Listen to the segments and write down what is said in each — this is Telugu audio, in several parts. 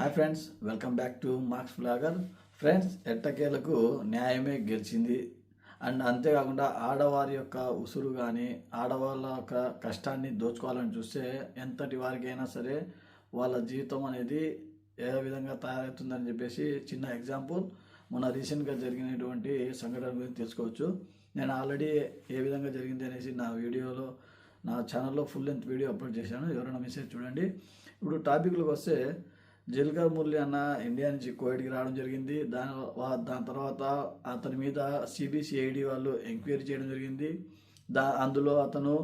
Hi friends welcome back to Mark's blogger friends ఎట్టకేలకు న్యాయమే గెలిచింది. అండ్ అంతేకాకుండా ఆడవారి యొక్క ఉసురు కానీ ఆడవాళ్ళ యొక్క కష్టాన్ని దోచుకోవాలని చూస్తే ఎంతటి వారికైనా సరే వాళ్ళ జీవితం అనేది ఏ విధంగా తయారవుతుందని చెప్పేసి చిన్న ఎగ్జాంపుల్ మొన్న రీసెంట్గా జరిగినటువంటి సంఘటన గురించి తెలుసుకోవచ్చు. నేను ఆల్రెడీ ఏ విధంగా జరిగింది అనేసి నా వీడియోలో నా ఛానల్లో ఫుల్ లెంత్ వీడియో అప్లోడ్ చేశాను. ఎవరైనా మెసేజ్ చూడండి. ఇప్పుడు టాపిక్లకు వస్తే జల్కర్ మురళి అన్న ఇండియా నుంచి కోవిడ్కి రావడం జరిగింది. దాని దాని తర్వాత అతని మీద సిబిసిఐడి వాళ్ళు ఎంక్వైరీ చేయడం జరిగింది. దా అందులో అతను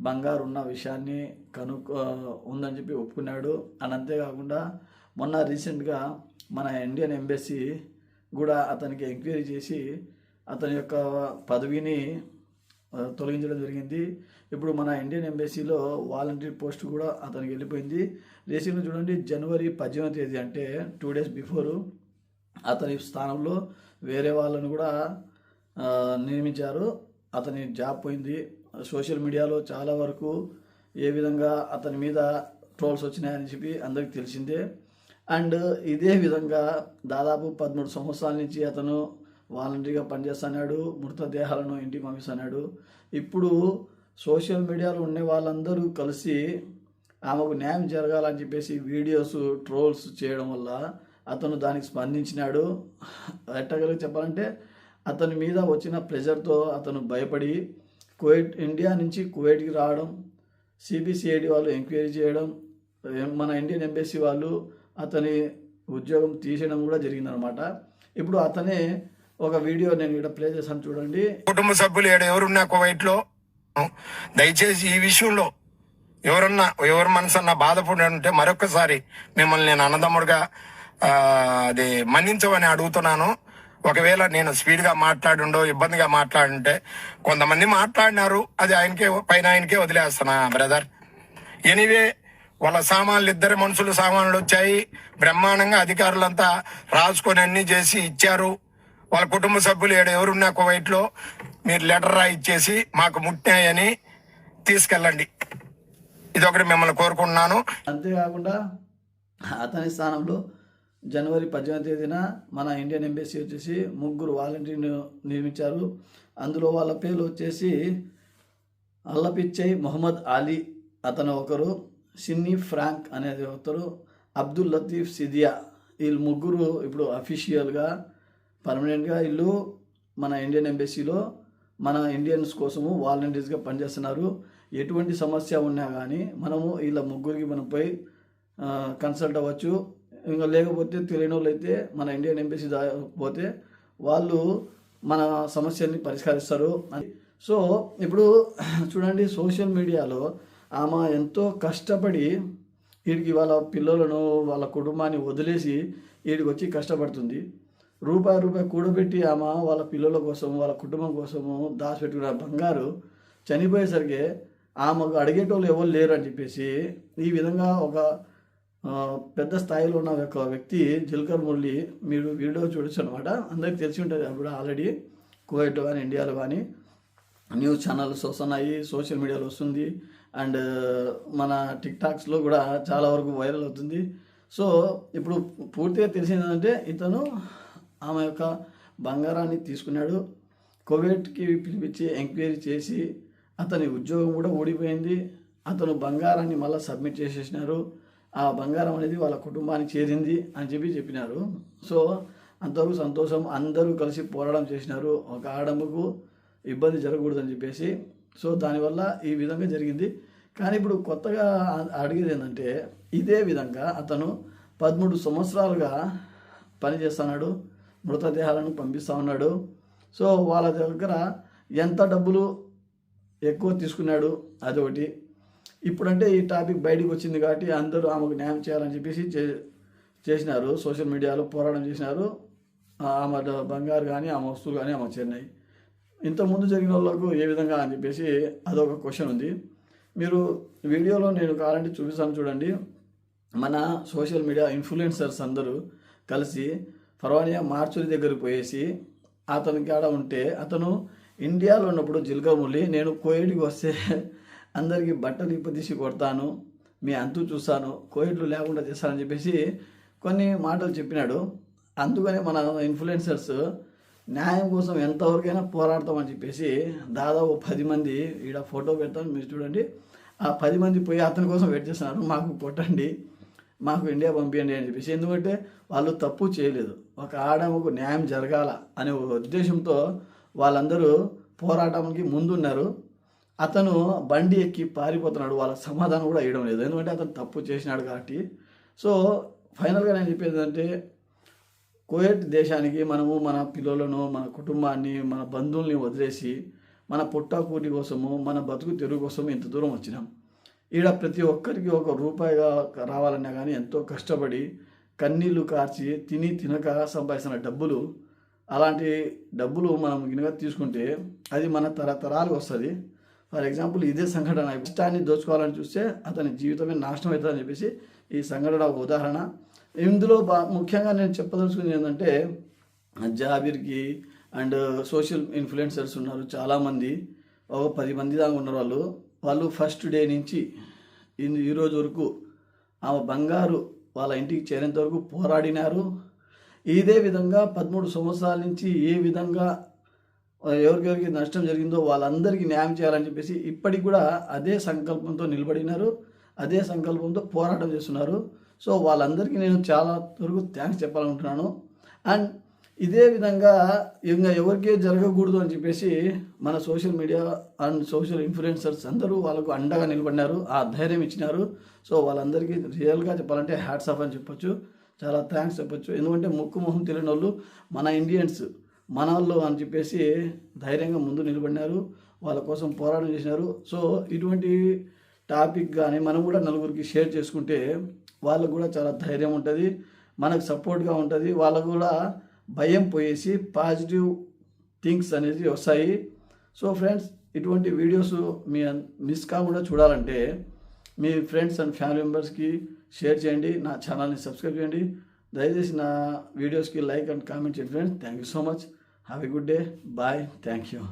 బంగారు ఉన్న విషయాన్ని కనుక్కో ఉందని చెప్పి ఒప్పుకున్నాడు. అని అంతేకాకుండా మొన్న రీసెంట్గా మన ఇండియన్ ఎంబెసీ కూడా అతనికి ఎంక్వైరీ చేసి అతని యొక్క పదవిని తొలగించడం జరిగింది. ఇప్పుడు మన ఇండియన్ ఎంబసీలో వాలంటీర్ పోస్ట్ కూడా అతనికి వెళ్ళిపోయింది. రీసెంట్గా చూడండి జనవరి పద్దెనిమిది తేదీ అంటే టూ డేస్ బిఫోర్ అతని స్థానంలో వేరే వాళ్ళను కూడా నియమించారు. అతని జాబ్ పోయింది. సోషల్ మీడియాలో చాలా వరకు ఏ విధంగా అతని మీద ట్రోల్స్ వచ్చినాయని చెప్పి అందరికి తెలిసిందే. అండ్ ఇదే విధంగా దాదాపు పదమూడు సంవత్సరాల నుంచి అతను వాలంటరీగా పనిచేస్తున్నాడు మృతదేహాలను ఇంటికి పంపిస్తున్నాడు. ఇప్పుడు సోషల్ మీడియాలో ఉండే వాళ్ళందరూ కలిసి ఆమెకు న్యాయం జరగాలని చెప్పేసి వీడియోస్ ట్రోల్స్ చేయడం వల్ల అతను దానికి స్పందించినాడు. ఎట్టగలిగి చెప్పాలంటే అతని మీద వచ్చిన ప్రెషర్తో అతను భయపడి కువైట్ ఇండియా నుంచి కువైట్కి రావడం సిబిసిఐడి వాళ్ళు ఎంక్వైరీ చేయడం మన ఇండియన్ ఎంబసీ వాళ్ళు అతని ఉద్యోగం తీసేయడం కూడా జరిగిందనమాట ఇప్పుడు అతనే ఒక వీడియో నేను ఇక్కడ ప్లే చేశాను చూడండి. కుటుంబ సభ్యులు ఏడు ఎవరున్నా కువైట్లో దయచేసి ఈ విషయంలో ఎవరన్నా ఎవరి మనసు అన్న బాధపడి ఉంటే మరొకసారి మిమ్మల్ని నేను అన్నదమ్ముడుగా అది మన్నించమని అడుగుతున్నాను. ఒకవేళ నేను స్పీడ్గా మాట్లాడుండో ఇబ్బందిగా మాట్లాడుంటే కొంతమంది మాట్లాడినారు అది ఆయనకే పైన ఆయనకే వదిలేస్తున్నా బ్రదర్. ఎనీవే వాళ్ళ సామాన్లు ఇద్దరు మనుషులు సామాన్లు వచ్చాయి. బ్రహ్మాండంగా అధికారులంతా రాసుకొని అన్ని చేసి ఇచ్చారు. వాళ్ళ కుటుంబ సభ్యులు ఏడు ఎవరున్నా కువైట్లో మీరు లెటర్ రాయిచ్చేసి మాకు ముట్టాయని తీసుకెళ్ళండి. ఇది ఒకటి మిమ్మల్ని కోరుకుంటున్నాను. అంతేకాకుండా అతని స్థానంలో జనవరి పద్దెనిమిది తేదీన మన ఇండియన్ ఎంబసీ వచ్చేసి ముగ్గురు వాలంటీర్ని నియమించారు. అందులో వాళ్ళ పేర్లు వచ్చేసి అల్లపిచ్చై మొహమ్మద్ అలీ అతను ఒకరు సిన్నీ ఫ్రాంక్ అనేది ఒకరు అబ్దుల్ లతీఫ్ సిదియా. వీళ్ళు ముగ్గురు ఇప్పుడు అఫీషియల్గా పర్మనెంట్గా వీళ్ళు మన ఇండియన్ ఎంబసీలో మన ఇండియన్స్ కోసము వాలంటీర్స్గా పనిచేస్తున్నారు. ఎటువంటి సమస్య ఉన్నా కానీ మనము వీళ్ళ ముగ్గురికి మనం పోయి కన్సల్ట్ అవ్వచ్చు. ఇంకా లేకపోతే తెలియని వాళ్ళు అయితే మన ఇండియన్ ఎంబసీ పోతే వాళ్ళు మన సమస్యని పరిష్కరిస్తారు. అని సో ఇప్పుడు చూడండి సోషల్ మీడియాలో ఆమె ఎంతో కష్టపడి వీడికి వాళ్ళ పిల్లలను వాళ్ళ కుటుంబాన్ని వదిలేసి వీడికి వచ్చి కష్టపడుతుంది. రూపాయి రూపాయి కూడబెట్టి ఆమె వాళ్ళ పిల్లల కోసం వాళ్ళ కుటుంబం కోసము దాచిపెట్టుకున్న బంగారు చనిపోయేసరికి ఆమెకు అడిగేటోళ్ళు ఎవరు లేరు అని చెప్పేసి ఈ విధంగా ఒక పెద్ద స్థాయిలో ఉన్న ఒక వ్యక్తి జిల్కర్ మురళి మీరు వీడియో చూడొచ్చు అనమాట అందరికి తెలిసి ఉంటుంది అప్పుడు ఆల్రెడీ కువైట్ కానీ ఇండియాలో కానీ న్యూస్ ఛానల్స్ వస్తున్నాయి సోషల్ మీడియాలో వస్తుంది అండ్ మన టిక్ టాక్స్లో కూడా చాలా వరకు వైరల్ అవుతుంది. సో ఇప్పుడు పూర్తిగా తెలిసింది ఏంటంటే ఇతను ఆమె యొక్క బంగారాన్ని తీసుకున్నాడు. కోవిడ్కి పిలిపించి ఎంక్వైరీ చేసి అతని ఉద్యోగం కూడా ఊడిపోయింది. అతను బంగారాన్ని మళ్ళీ సబ్మిట్ చేసేసినారు. ఆ బంగారం అనేది వాళ్ళ కుటుంబానికి చేరింది అని చెప్పి చెప్పినారు. సో అంతవరకు సంతోషం. అందరూ కలిసి పోరాటం చేసినారు. ఒక ఆడమ్మకు ఇబ్బంది జరగకూడదని చెప్పేసి. సో దానివల్ల ఈ విధంగా జరిగింది. కానీ ఇప్పుడు కొత్తగా అడిగేది ఏంటంటే ఇదే విధంగా అతను పదమూడు సంవత్సరాలుగా పనిచేస్తున్నాడు. మృతదేహాలను పంపిస్తూ ఉన్నాడు. సో వాళ్ళ దగ్గర ఎంత డబ్బులు ఎక్కువ తీసుకున్నాడు అదొకటి. ఇప్పుడంటే ఈ టాపిక్ బయటకు వచ్చింది కాబట్టి అందరూ ఆమెకు న్యాయం చేయాలని చెప్పేసి చే చేసినారు. సోషల్ మీడియాలో పోరాటం చేసినారు. ఆమె బంగారు కానీ ఆమె వస్తువులు కానీ ఆమె చేరినాయి. ఇంతకుముందు జరిగిన వాళ్ళకు ఏ విధంగా అని చెప్పేసి అదొక క్వశ్చన్ ఉంది. మీరు వీడియోలో నేను కావాలంటే చూపిస్తాను చూడండి. మన సోషల్ మీడియా ఇన్ఫ్లుయెన్సర్స్ అందరూ కలిసి ఫరోనియా మార్చురి దగ్గరికి పోయేసి అతని కాడ ఉంటే అతను ఇండియాలో ఉన్నప్పుడు జిల్కములి నేను కోయిడ్కి వస్తే అందరికీ బట్టలు ఇప్పదీసి కొడతాను మీ అంతు చూస్తాను కోయిడ్లు లేకుండా చేస్తానని చెప్పేసి కొన్ని మాటలు చెప్పినాడు. అందుకనే మన ఇన్ఫ్లుయెన్సర్స్ న్యాయం కోసం ఎంతవరకైనా పోరాడతామని చెప్పేసి దాదాపు పది మంది ఈడ ఫోటో పెడతాను మీరు చూడండి. ఆ పది మంది పోయి అతని కోసం వెయిట్ చేస్తున్నారు మాకు కొట్టండి. మాకు ఇండియా పంపించండి అని చెప్పేసి. ఎందుకంటే వాళ్ళు తప్పు చేయలేదు. ఒక ఆడమకు న్యాయం జరగాల అనే ఉద్దేశంతో వాళ్ళందరూ పోరాటానికి ముందున్నారు. అతను బండి ఎక్కి పారిపోతున్నాడు. వాళ్ళ సమాధానం కూడా ఇవ్వడం లేదు. ఎందుకంటే అతను తప్పు చేసినాడు కాబట్టి. సో ఫైనల్గా నేను చెప్పేది అంటే కువైట్ దేశానికి మనము మన పిల్లలను మన కుటుంబాన్ని మన బంధువుల్ని వదిలేసి మన పుట్టాకూటి కోసము మన బతుకు తెరుగు కోసం ఇంత దూరం వచ్చినాం. ఈడ ప్రతి ఒక్కరికి ఒక రూపాయిగా రావాలన్నా కానీ ఎంతో కష్టపడి కన్నీళ్ళు కార్చి తిని తినక సంపాదిస్తున్న డబ్బులు అలాంటి డబ్బులు మనం గినక తీసుకుంటే అది మన తరతరాలు వస్తుంది. ఫర్ ఎగ్జాంపుల్ ఇదే సంఘటన. ఇష్టాన్ని దోచుకోవాలని చూస్తే అతని జీవితమే నాశనం అవుతుందని చెప్పేసి ఈ సంఘటన ఒక ఉదాహరణ. ఇందులో బా ముఖ్యంగా నేను చెప్పదలుచుకుంది ఏంటంటే జాబిర్కి అండ్ సోషల్ ఇన్ఫ్లుయెన్సర్స్ ఉన్నారు చాలామంది. ఒక పది మంది దాకా ఉన్నారు వాళ్ళు వాళ్ళు ఫస్ట్ డే నుంచి ఈరోజు వరకు ఆమె బంగారు వాళ్ళ ఇంటికి చేరేంత వరకు పోరాడినారు. ఇదే విధంగా పదమూడు సంవత్సరాల నుంచి ఏ విధంగా ఎవరికెవరికి నష్టం జరిగిందో వాళ్ళందరికీ న్యాయం చేయాలని చెప్పేసి ఇప్పటికి కూడా అదే సంకల్పంతో నిలబడినారు. అదే సంకల్పంతో పోరాటం చేస్తున్నారు. సో వాళ్ళందరికీ నేను చాలా వరకు థ్యాంక్స్ చెప్పాలనుకుంటున్నాను. అండ్ ఇదే విధంగా ఇంకా ఎవరికే జరగకూడదు అని చెప్పేసి మన social media and social influencers అందరూ వాళ్ళకు అండగా నిలబడినారు ఆ ధైర్యం ఇచ్చినారు. సో వాళ్ళందరికీ రియల్గా చెప్పాలంటే హ్యాట్స్ ఆఫ్ అని చెప్పొచ్చు చాలా థ్యాంక్స్ చెప్పొచ్చు. ఎందుకంటే ముక్కు మొహం తెలియని వాళ్ళు మన ఇండియన్స్ మన వాళ్ళు అని చెప్పేసి ధైర్యంగా ముందు నిలబడినారు వాళ్ళ కోసం పోరాటం చేసినారు. సో ఇటువంటి టాపిక్ కానీ మనం కూడా నలుగురికి షేర్ చేసుకుంటే వాళ్ళకు కూడా చాలా ధైర్యం ఉంటుంది మనకు సపోర్ట్గా ఉంటుంది వాళ్ళకు కూడా భయం పోయేసి పాజిటివ్ థింగ్స్ అనేది వస్తాయి. సో ఫ్రెండ్స్ ఇటువంటి వీడియోస్ మీ మిస్ కాకుండా చూడాలంటే మీ ఫ్రెండ్స్ అండ్ ఫ్యామిలీ మెంబర్స్కి షేర్ చేయండి నా ఛానల్ని సబ్స్క్రైబ్ చేయండి. దయచేసి నా వీడియోస్కి లైక్ అండ్ కామెంట్ చేయండి friends. Thank you so much. Have a good day. Bye. Thank you.